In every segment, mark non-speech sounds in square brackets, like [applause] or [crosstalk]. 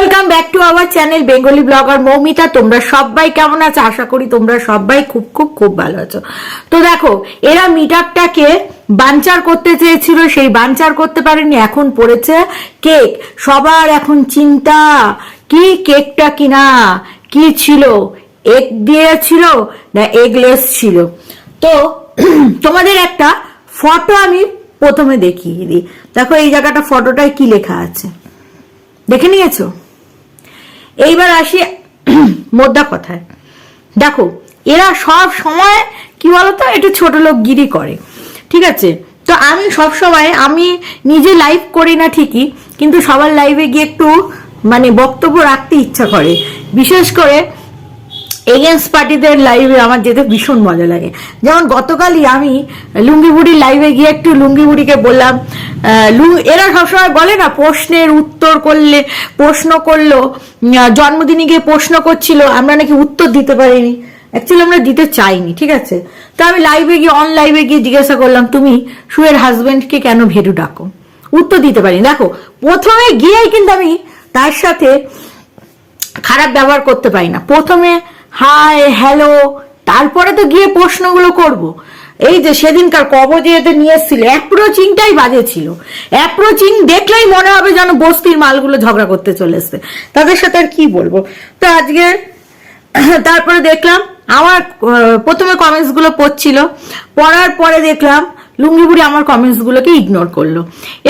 Welcome back to our channel Bengali blogger Moumita তোমরা সবাই কেমন আছো? আশা করি তোমরা সবাই খুব খুব খুব ভালো আছো। তো দেখো, এরা মিট আপটাকে বানচার করতে চেয়েছিল, সেই বানচার করতে পারেনি, এখন পড়েছে কেক সবার এখন চিন্তা, কি কেকটা কিনা, কি ছিল? এগ দিয়ে ছিল না এগলেস ছিল? তো [clears throat] তোমাদের একটা ফটো আমি প্রথমে দেখিয়ে দিই। দেখো এই জায়গাটা ফটোটায় কি লেখা আছে? দেখে নিয়েছো? এইবার আসি মোদ্দা কথায়। দেখো, এরা সব সময়, কি বলতো, একটু ছোট লোক গিরি করে। ঠিক আছে? তো আমি সব সময়, আমি নিজে লাইভ করি না ঠিকই, কিন্তু সবার লাইভে গিয়ে একটু মানে বক্তব্য রাখতে ইচ্ছা করে। বিশেষ করে এগেন্স্ট পার্টিদের লাইভে আমার যেতে ভীষণ মজা লাগে। যেমন গতকালই আমি লুঙ্গি বুড়ির লাইভে গিয়ে একটু লুঙ্গি বুড়িকে বললাম এরা সবসময় বলে না, প্রশ্নের উত্তর করলে, প্রশ্ন করল জন্মদিনে গিয়ে প্রশ্ন করছিল, আমরা নাকি উত্তর দিতে পারিনি। অ্যাকচুয়ালি আমরা দিতে চাইনি, ঠিক আছে? তো আমি লাইভে গিয়ে অন লাইভে গিয়ে জিজ্ঞাসা করলাম, তুমি সুয়ের হাজবেন্ডকে কেন ভেরু ডাকো? উত্তর দিতে পারি দেখো, প্রথমে গিয়েই কিন্তু আমি তার সাথে খারাপ ব্যবহার করতে পারি না। প্রথমে হাই, হ্যালো। তারপরে তো গিয়ে প্রশ্নগুলো করব। এই যে সেদিনকার কবজে এতে নিয়ে এসেছিল, অ্যাপ্রোচিংটাই বাজে ছিল। অ্যাপ্রোচিং দেখলেই মনে হবে যেন বস্তির মালগুলো ঝগড়া করতে চলে তাদের সাথে আর কি বলব? তো আজকে [clears throat] তারপরে দেখলাম, আমার প্রথমে কমেন্টসগুলো পড়ছিল। পড়ার পরে দেখলাম লুঙ্গিবুড়ি আমার কমেন্টস গুলোকে ইগনোর করল।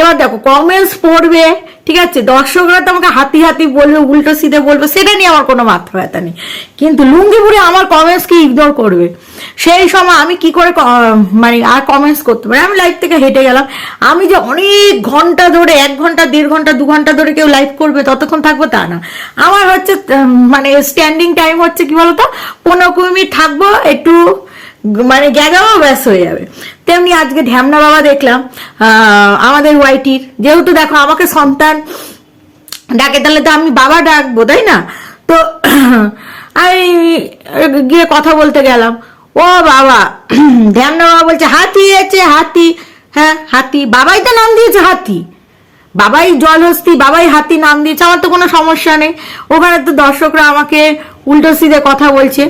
এবার দেখো কমেন্টস পড়বে, ঠিক আছে? দর্শকরা তো আমাকে হাতি হাতি বলবে, উল্টো সিধে বলবে, সেটা নিয়ে আমার কোনো মাথা ব্যথা নেই। কিন্তু লুঙ্গিবুড়ি আমার কমেন্টসকে ইগনোর করবে। সেই সময় আমি কি করে মানে আর কমেন্টস করতে পারি? আমি লাইভ থেকে হেঁটে গেলাম। আমি যে অনেক ঘণ্টা ধরে, এক ঘণ্টা, দেড় ঘণ্টা, দু ঘণ্টা ধরে কেউ লাইভ করবে, ততক্ষণ থাকব তা না। আমার হচ্ছে মানে স্ট্যান্ডিং টাইম হচ্ছে কি বলতো? পনেরো কুড়ি মিনিট থাকব, একটু মানে গ্যাগামও ব্যাস হয়ে যাবে। তেমনি আজকে ঢ্যামনা বাবা দেখলাম আমাদের ওয়াইটির। যেহেতু দেখো আমাকে সন্তান ডাকে, তাহলে তো আমি বাবা ডাকবো, তাই না? তো [clears throat] আমি গিয়ে কথা বলতে গেলাম। ও বাবা [clears throat] ধ্যামনা বাবা বলছে, হাতি এসেছে, হাতি। হ্যাঁ হাতি। বাবাই তো নাম দিয়েছে হাতি। বাবাই জলহস্তি, বাবাই হাতি নাম দিয়েছে, আমার তো কোনো সমস্যা নেই। ওখানে তো দর্শকরা আমাকে উল্টো সিধে কথা বলছে।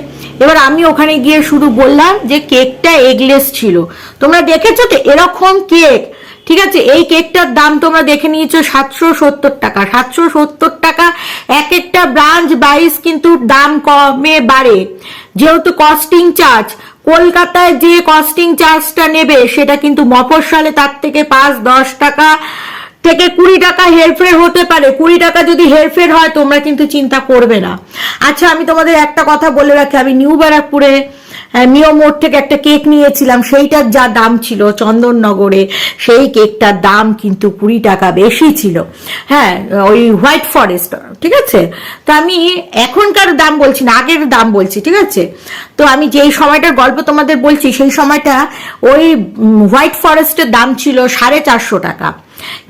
এবার আমি ওখানে গিয়ে শুধু বললাম যে কেকটা এগলেস ছিল। তোমরা দেখেছ তো? এরকম কেক। ঠিক আছে? এই কেকটার দাম তোমরা দেখে নিয়েছো সাতশো সত্তর টাকা। সাতশো সত্তর টাকা এক একটা ব্রাঞ্চ বাইস কিন্তু দাম কমে বাড়ে। যেহেতু কস্টিং চার্জ কলকাতায় যে কস্টিং চার্জটা নেবে, সেটা কিন্তু মফস্বলে তার থেকে পাঁচ দশ টাকা থেকে কুড়ি টাকা হেরফের হতে পারে। কুড়ি টাকা যদি হেরফের হয়, তোমরা কিন্তু চিন্তা করবে না। আচ্ছা আমি তোমাদের একটা কথা বলে রাখি। আমি নিউ ব্যারাকপুরে মিও মোড় থেকে একটা কেক নিয়েছিলাম। সেইটার যা দাম ছিল চন্দননগরে, সেই কেকটার দাম কিন্তু কুড়ি টাকা বেশি ছিল। হ্যাঁ ওই হোয়াইট ফরেস্ট, ঠিক আছে? তো আমি এখনকার দাম বলছি না, আগের দাম বলছি, ঠিক আছে? তো আমি যেই সময়টার গল্প তোমাদের বলছি, সেই সময়টা ওই হোয়াইট ফরেস্টের দাম ছিল সাড়ে চারশো টাকা।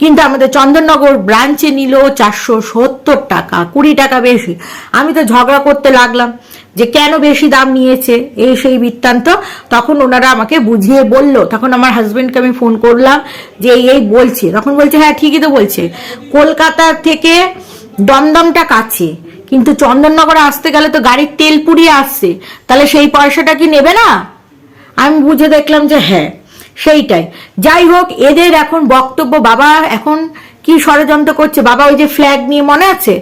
কিন্তু আমাদের চন্দননগর ব্রাঞ্চে নিল চারশো সত্তর টাকা, কুড়ি টাকা বেশি। আমি তো ঝগড়া করতে লাগলাম যে কেন বেশি দাম নিয়েছে এই সেই বৃত্তান্ত। তখন ওনারা আমাকে বুঝিয়ে বলল, তখন আমার হাজব্যান্ডকে আমি ফোন করলাম যে এই বলছে। তখন বলছে হ্যাঁ ঠিকই তো বলছে। কলকাতা থেকে দমদমটা কাছে, কিন্তু চন্দননগরে আসতে গেলে তো গাড়ির তেল পুড়িয়ে আসছে। তাহলে সেই পয়সাটা কি নেবে না? আমি বুঝে দেখলাম যে হ্যাঁ সেইটাই। যাই হোক, এদের এখন বক্তব্য, বাবা এখন কি ষড়যন্ত্র করছে? বাবা ওই যে ফ্ল্যাগ নিয়ে মনে আছে?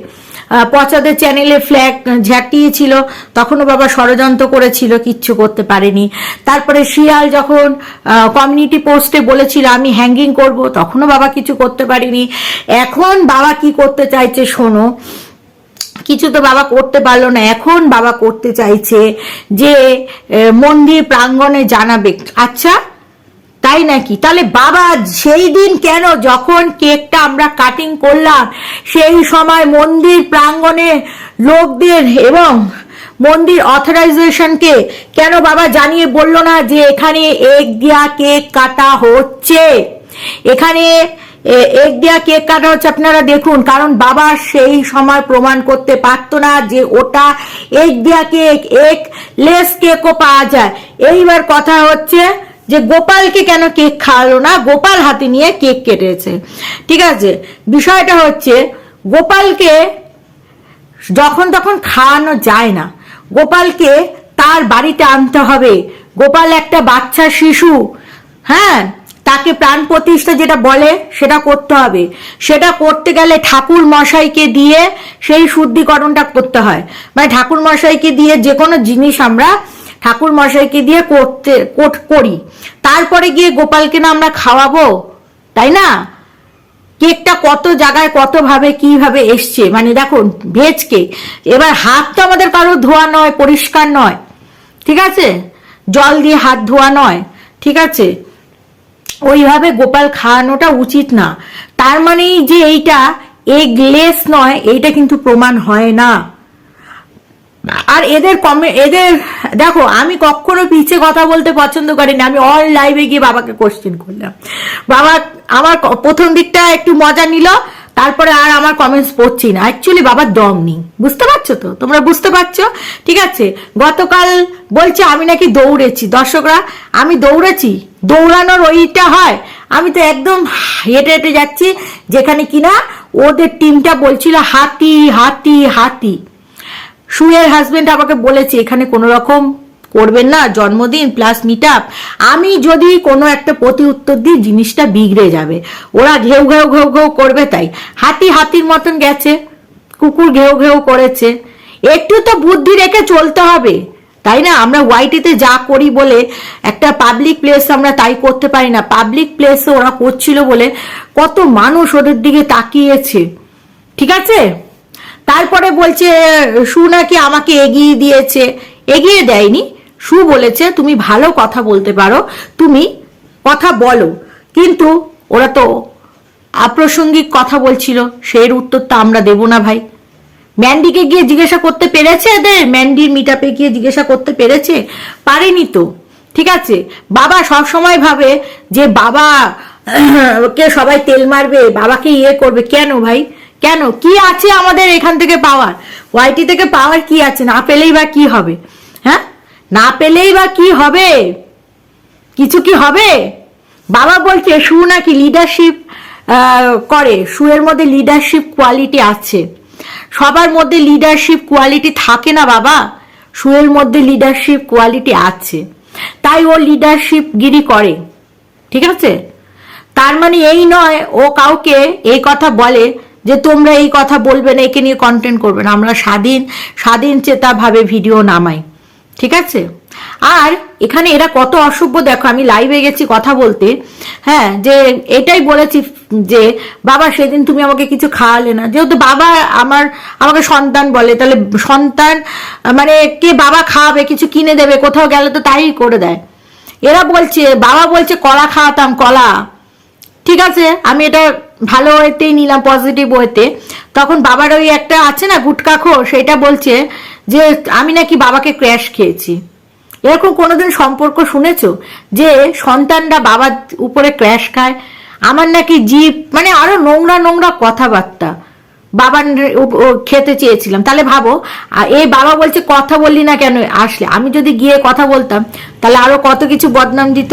পচাদের চ্যানেলে ফ্ল্যাগ ঝাঁটিয়েছিল তখনও বাবা ষড়যন্ত্র করেছিল, কিচ্ছু করতে পারেনি। তারপরে শিয়াল যখন কমিউনিটি পোস্টে বলেছিল, আমি হ্যাঙ্গিং করব তখনও বাবা কিছু করতে পারিনি। এখন বাবা কি করতে চাইছে শোনো, কিছু তো বাবা করতে পারল না। এখন বাবা করতে চাইছে যে মন্দির প্রাঙ্গণে জানাবে। আচ্ছা তাই নাকি? তাহলে বাবা, সেই দিন কেন যখন কেকটা আমরা কাটিং করলাম, সেই সময় মন্দির প্রাঙ্গণে লোকদের এবং মন্দির অথরাইজেশনকে কেন বাবা জানিয়ে বলল না যে এখানে এগ দিয়া কেক কাটা হচ্ছে? এখানে এ- এগ দেওয়া কেক কাটা হচ্ছে, আপনারা দেখুন, কারণ বাবা সেই সময় প্রমাণ করতে পারতো না যে ওটা এক দেওয়া কেক, এক লেস কেকও পাওয়া যায়। এইবার কথা হচ্ছে যে গোপালকে কেন কেক খাওয়ালো না? গোপাল হাতে নিয়ে কেক কেটেছে। ঠিক আছে? বিষয়টা হচ্ছে, গোপালকে যখন তখন খাওয়ানো যায় না। গোপালকে তার বাড়িতে আনতে হবে। গোপাল একটা বাচ্চা শিশু। হ্যাঁ? তাকে প্রাণ প্রতিষ্ঠা যেটা বলে, সেটা করতে হবে। সেটা করতে গেলে ঠাকুর মশাইকে দিয়ে সেই শুদ্ধিকরণটা করতে হয়। মানে ঠাকুর মশাইকে দিয়ে যে কোনো জিনিস আমরা ঠাকুর মশাইকে দিয়ে করতে, কোট- করি। তারপরে গিয়ে গোপালকে না আমরা খাওয়াবো? তাই না? কেকটা কত জায়গায় কত ভাবে কীভাবে এসছে? মানে দেখুন ভেজ কেক। এবার হাত তো আমাদের কারও ধোয়া নয়, পরিষ্কার নয়। ঠিক আছে? জল দিয়ে হাত ধোয়া নয়। ঠিক আছে? ওইভাবে গোপাল খাওয়ানোটা উচিত না। তার মানেই যে এইটা এগলেস নয়, এইটা কিন্তু প্রমাণ হয় না। আর এদের কমে, এদের, দেখো, আমি কখনো পিছে কথা বলতে পছন্দ করি না আমি অল লাইভে গিয়ে বাবাকে কোশ্চেন করলাম। বাবা আমার প্রথম দিকটা একটু মজা নিল, তারপরে আর আমার কমেন্টস পড়ছি না। অ্যাকচুয়ালি বাবার দম নেই। বুঝতে পারছ তো? তোমরা বুঝতে পারছ? ঠিক আছে? গতকাল বলছে, আমি নাকি দৌড়েছি। দর্শকরা, আমি দৌড়েছি। দৌড়ানোর ওইটা হয়। আমি তো একদম হেঁটে হেঁটে যাচ্ছি যেখানে কিনা ওদের টিমটা বলছিল, হাতি হাতি হাতি। সুয়ের হাজবেন্ড আমাকে বলেছে, এখানে কোনো রকম করবেন না, জন্মদিন প্লাস মিট আমি যদি কোনো একটা প্রতি উত্তর দিই, জিনিসটা বিগড়ে যাবে। ওরা ঘেউ ঘেউ ঘেউ ঘেউ করবে তাই। হাতি হাতির মতন গেছে, কুকুর ঘেউ ঘেউ করেছে। একটু তো বুদ্ধি রেখে চলতে হবে, তাই না? আমরা ওয়াইটিতে যা করি বলে একটা পাবলিক প্লেস আমরা তাই করতে পারি না। পাবলিক প্লেসে ওরা করছিল বলে কত মানুষ ওদের দিকে তাকিয়েছে। ঠিক আছে? তারপরে বলছে, সু নাকি আমাকে এগিয়ে দিয়েছে। এগিয়ে দেয়নি। সু বলেছে, তুমি ভালো কথা বলতে পারো, তুমি কথা বলো। কিন্তু ওরা তো আপ্রাসঙ্গিক কথা বলছিল সেই তো আমরা দেব না ভাই। ম্যান্ডিকে গিয়ে জিজ্ঞাসা করতে পেরেছে এদের? ম্যান্ডির মিটাপে গিয়ে জিজ্ঞাসা করতে পেরেছে? পারেনি তো, ঠিক আছে? বাবা সব সময় ভাবে যে বাবা, কে সবাই তেল মারবে, বাবাকে ইয়ে করবে। কেন ভাই? কেন? কি আছে আমাদের এখান থেকে পাওয়ার? ওয়াইটি থেকে পাওয়ার কি আছে? না পেলেই বা কি হবে? হ্যাঁ? না পেলেই বা কি হবে? কিছু কি হবে? বাবা বলছে, সু নাকি লিডারশিপ করে। সুয়ের মধ্যে লিডারশিপ কোয়ালিটি আছে। সবার মধ্যে লিডারশিপ কোয়ালিটি থাকে না বাবা। সুয়ের মধ্যে লিডারশিপ কোয়ালিটি আছে। তাই ও লিডারশিপ গিরি করে। ঠিক আছে? তার মানে এই নয়, ও কাউকে এই কথা বলে যে তোমরা এই কথা বলবে না, একে নিয়ে কন্টেন্ট করবে না। আমরা স্বাধীন স্বাধীন চেতাভাবে ভিডিও নামাই। ঠিক আছে? আর এখানে এরা কত অসভ্য, দেখো, আমি লাইভে গেছি কথা বলতে। হ্যাঁ যে এটাই বলেছি যে, বাবা, সেদিন তুমি আমাকে কিছু খাওয়ালে না। যেহেতু বাবা আমার, আমাকে সন্তান বলে, তাহলে সন্তান মানে কে বাবা খাওয়াবে, কিছু কিনে দেবে, কোথাও গেলে তো তাই করে দেয়। এরা বলছে, বাবা বলছে, কলা খাওয়াতাম, কলা। ঠিক আছে? আমি এটা ভালো ওয়েতেই নিলাম পজিটিভ ওয়েতে তখন বাবার ওই একটা আছে না, গুটকা খো সেটা বলছে যে, আমি নাকি বাবাকে ক্র্যাশ খেয়েছি। এরকম কোনোদিন সম্পর্ক শুনেছ? যে সন্তানরা বাবার উপরে ক্র্যাশ খায়? আমার নাকি জীব মানে আরও নোংরা নোংরা কথাবার্তা। বাবা খেতে চেয়েছিলাম। তাহলে ভাবো এই বাবা বলছে, কথা বললি না কেন? আসলে আমি যদি গিয়ে কথা বলতাম, তাহলে আরও কত কিছু বদনাম দিত?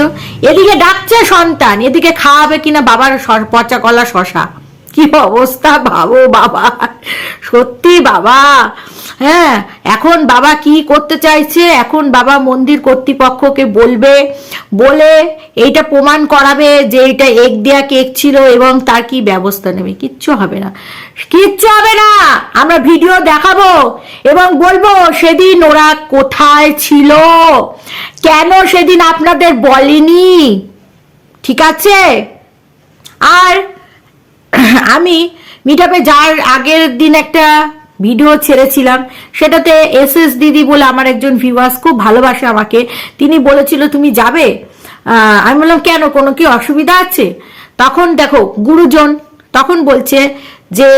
এদিকে ডাকছে সন্তান, এদিকে খাওয়াবে কিনা বাবার পচা কলা শশা। কি অবস্থা ভাবো বাবা? সত্যি বাবা? হ্যাঁ এখন বাবা কি করতে চাইছে? এখন বাবা মন্দির কর্তৃপক্ষকে বলবে, বলে এইটা প্রমাণ করাবে যে এটা এক দেয়া কেক ছিল এবং তার কি ব্যবস্থা নেবে। কিচ্ছু হবে না। কিচ্ছু হবে না! আমরা ভিডিও দেখাবো এবং বলব, সেদিন ওরা কোথায় ছিল? কেন সেদিন আপনাদের বলেনি? ঠিক আছে? আর [coughs] আমি মিটাপে যার আগের দিন একটা ভিডিও ছেড়েছিলাম। সেটাতে এস এস দিদি বলে আমার একজন ভিউয়ার্স খুব ভালোবাসে আমাকে। তিনি বলেছিল, তুমি যাবে? আমি বললাম, কেন? কোনো কি অসুবিধা আছে? তখন দেখো, গুরুজন তখন বলছে যে,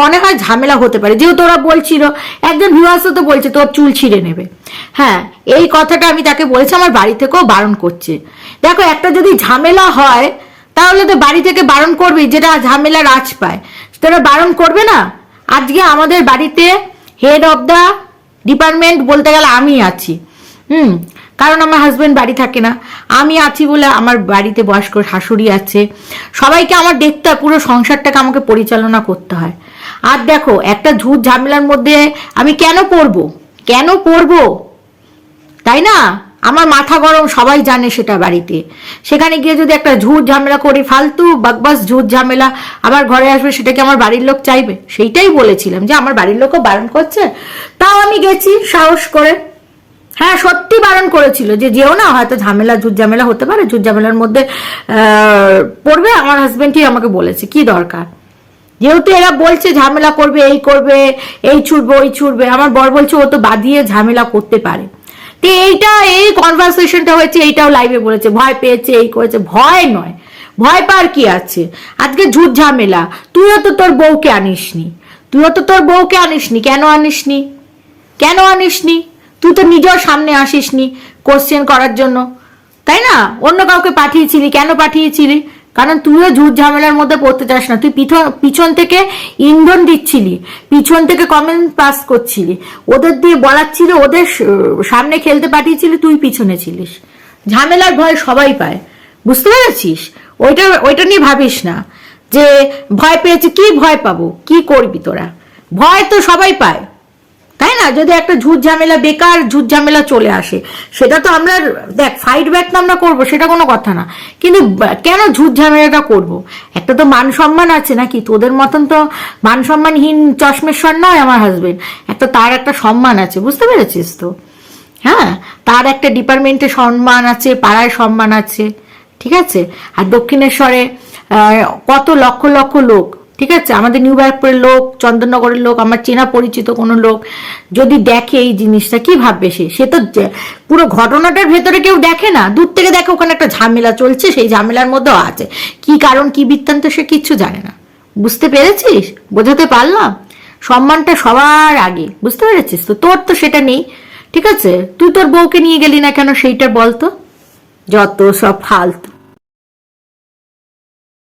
মনে হয় ঝামেলা হতে পারে। যেহেতু ওরা বলছিল, একজন ভিউয়ার্সও তো বলছে, তোর চুল ছিঁড়ে নেবে। হ্যাঁ এই কথাটা আমি তাকে বলেছি, আমার বাড়ি থেকেও বারণ করছে। দেখো, একটা যদি ঝামেলা হয় তাহলে তো বাড়ি থেকে বারণ করবে, যেটা ঝামেলা রাজ পায় সেটা বারণ করবে না? আজকে আমাদের বাড়িতে হেড অফ দ্য ডিপার্টমেন্ট বলতে গেলে আমি আছি। হুম, কারণ আমার হাজব্যান্ড বাড়ি থাকে না। আমি আছি বলে আমার বাড়িতে বয়স্ক শাশুড়ি আছে। সবাইকে আমার দেখতে হয় পুরো সংসারটাকে আমাকে পরিচালনা করতে হয়। আর দেখো, একটা ঝুট ঝামেলার মধ্যে আমি কেন পড়ব? কেন পড়ব? তাই না? আমার মাথা গরম, সবাই জানে সেটা বাড়িতে। সেখানে গিয়ে যদি একটা ঝুট ঝামেলা করি, ফালতু, বাকবাস, ঝুট ঝামেলা, আবার ঘরে আসবে, সেটা কি আমার বাড়ির লোক চাইবে? সেইটাই বলেছিলাম যে আমার বাড়ির লোকও বারণ করছে। তাও আমি গেছি সাহস করে। হ্যাঁ সত্যি বারণ করেছিল যে যেও না, হয়তো ঝামেলা, ঝুট ঝামেলা হতে পারে, ঝুট ঝামেলার মধ্যে পড়বে, আমার হাজব্যান্ডই আমাকে বলেছে, কি দরকার? যেহেতু এরা বলছে ঝামেলা করবে, এই করবে, এই ছুটবে, ওই ছুটবে, আমার বর বলছে ও তো বাদিয়ে ঝামেলা করতে পারে। তো এইটা, এই কনভারসেশনটা হয়েছে, এইটাও লাইভে বলেছে। ভয় পেয়েছে, এই করেছে। ভয় নয়। ভয় পার কি আছে? আজকে ঝুট ঝামেলা। তুইও তো তোর বউকে আনিসনি। তুইও তো তোর বউকে আনিসনি। কেন আনিসনি? কেন আনিসনি? তুই তো নিজেও সামনে আসিসনি কোশ্চেন করার জন্য। তাই না? অন্য কাউকে পাঠিয়েছিলি। কেন পাঠিয়েছিলি? কারণ তুইও ঝুট ঝামেলার মধ্যে পড়তে চাস না। তুই পিছন পিছন থেকে ইন্ধন দিচ্ছিলি, পিছন থেকে কমেন্ট পাস করছিলি। ওদের দিয়ে বলাচ্ছিলি ওদের সামনে খেলতে পাঠিয়েছিলি, তুই পিছনে ছিলিস। ঝামেলার ভয় সবাই পায়। বুঝতে পেরেছিস? ওইটা ওইটা নিয়ে ভাবিস না। যে ভয় পেয়েছে, কি ভয় পাবো? কি করবি তোরা? ভয় তো সবাই পায়। তাই না? যদি একটা ঝুট ঝামেলা, বেকার ঝুট ঝামেলা চলে আসে, সেটা তো আমরা, দেখ ফাইট ব্যাক তো আমরা করব, সেটা কোনো কথা না। কিন্তু কেন ঝুট ঝামেলাটা করব? একটা তো মান সম্মান আছে নাকি? তোদের মতন তো মান সম্মানহীন চশমেশ্বর নয় আমার হাজবেন্ড একটা তার একটা সম্মান আছে, বুঝতে পেরেছিস তো? হ্যাঁ? তার একটা ডিপার্টমেন্টে সম্মান আছে, পাড়ায় সম্মান আছে, ঠিক আছে? আর দক্ষিণেশ্বরে কত লক্ষ লক্ষ লোক ঠিক আছে? আমাদের নিউ ব্যারাকপুরের লোক, চন্দননগরের লোক, আমার চেনা পরিচিত কোনো লোক যদি দেখে এই জিনিসটা, কি ভাববে সে? সে তো পুরো ঘটনাটার ভেতরে কেউ দেখে না। দূর থেকে দেখে ওখানে একটা ঝামেলা চলছে, সেই ঝামেলার মধ্যেও আছে। কি কারণ, কি বৃত্তান্ত, সে কিচ্ছু জানে না। বুঝতে পেরেছিস? বোঝাতে পারলাম? সম্মানটা সবার আগে, বুঝতে পেরেছিস তো? তোর তো সেটা নেই, ঠিক আছে? তুই তোর বউকে নিয়ে গেলি না কেন, সেইটা বলতো যত সব ফালতু